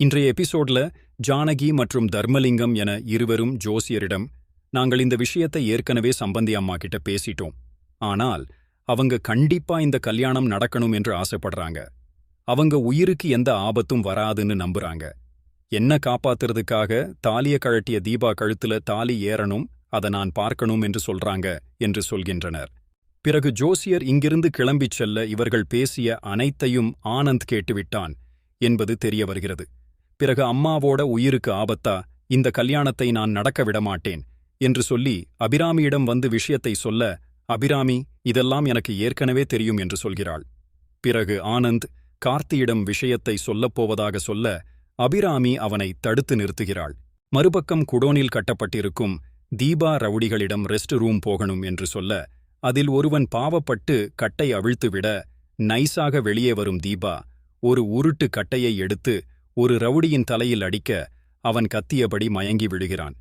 இன்றைய எபிசோட்ல ஜானகி மற்றும் தர்மலிங்கம் என இருவரும் ஜோசியரிடம் நாங்கள் இந்த விஷயத்தை ஏற்கனவே சம்பந்தி அம்மா கிட்ட பேசிட்டோம். ஆனால் அவங்க கண்டிப்பா இந்த கல்யாணம் நடக்கணும் என்று ஆசைப்படுறாங்க. அவங்க உயிருக்கு எந்த ஆபத்தும் வராதுன்னு நம்புறாங்க. என்ன காப்பாத்துறதுக்காக தாலிய கழட்டிய தீபா கழுத்துல தாலி ஏறணும் அதை நான் பார்க்கணும் என்று சொல்றாங்க என்று சொல்கின்றனர். பிறகு ஜோசியர் இங்கிருந்து கிளம்பிச் செல்ல இவர்கள் பேசிய அனைத்தையும் ஆனந்த் கேட்டுவிட்டான் என்பது தெரிய வருகிறது. பிறகு அம்மாவோட உயிருக்கு ஆபத்தா? இந்த கல்யாணத்தை நான் நடக்க விடமாட்டேன் என்று சொல்லி அபிராமியிடம் வந்து விஷயத்தை சொல்ல அபிராமி இதெல்லாம் எனக்கு ஏற்கனவே தெரியும் என்று சொல்கிறாள். பிறகு ஆனந்த் கார்த்தியிடம் விஷயத்தை சொல்லப்போவதாக சொல்ல அபிராமி அவனை தடுத்து நிறுத்துகிறாள். மறுபக்கம் குடோனில் கட்டப்பட்டிருக்கும் தீபா ரவுடிகளிடம் ரெஸ்ட் ரூம் போகணும் என்று சொல்ல அதில் ஒருவன் பாவப்பட்டு கட்டை அவிழ்த்துவிட நைஸாக வெளியே வரும் தீபா ஒரு உருட்டு கட்டையை எடுத்து ஒரு ரவுடியின் தலையில் அடிக்க அவன் கத்தியபடி மயங்கி விழுகிறான்.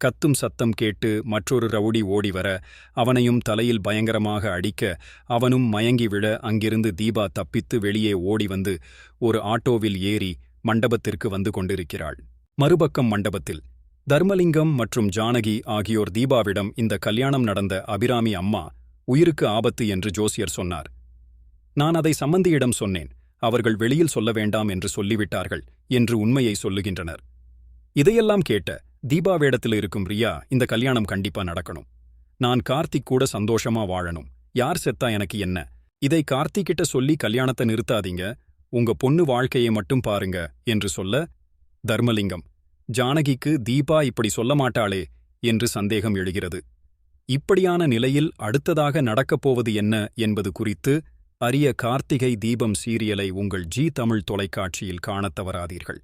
கத்தும் சத்தம் கேட்டு மற்றொரு ரவுடி ஓடிவர அவனையும் தலையில் பயங்கரமாக அடிக்க அவனும் மயங்கி விழ அங்கிருந்து தீபா தப்பித்து வெளியே ஓடி வந்து ஒரு ஆட்டோவில் ஏறி மண்டபத்திற்கு வந்து கொண்டிருக்கிறாள். மறுபக்கம் மண்டபத்தில் தர்மலிங்கம் மற்றும் ஜானகி ஆகியோர் தீபாவிடம் இந்த கல்யாணம் நடந்த அபிராமி அம்மா உயிருக்கு ஆபத்து என்று ஜோசியர் சொன்னார். நான் அதை சம்பந்தியிடம் சொன்னேன். அவர்கள் வெளியில் சொல்ல வேண்டாம் என்று சொல்லிவிட்டார்கள் என்று உண்மையை சொல்லுகின்றனர். இதையெல்லாம் கேட்ட தீபா வேடத்தில் இருக்கும் ரியா இந்த கல்யாணம் கண்டிப்பா நடக்கணும். நான் கார்த்திக் கூட சந்தோஷமா வாழணும். யார் செத்தா எனக்கு என்ன? இதை கார்த்திக்கிட்ட சொல்லி கல்யாணத்தை நிறுத்தாதீங்க. உங்க பொண்ணு வாழ்க்கையை மட்டும் பாருங்க என்று சொல்ல தர்மலிங்கம் ஜானகிக்கு தீபா இப்படி சொல்ல மாட்டாளே என்று சந்தேகம் எழுகிறது. இப்படியான நிலையில் அடுத்ததாக நடக்கப் போவது என்ன என்பது குறித்து அரிய கார்த்திகை தீபம் சீரியலை உங்கள் ஜி தமிழ் தொலைக்காட்சியில் காணத் தவறாதீர்கள்.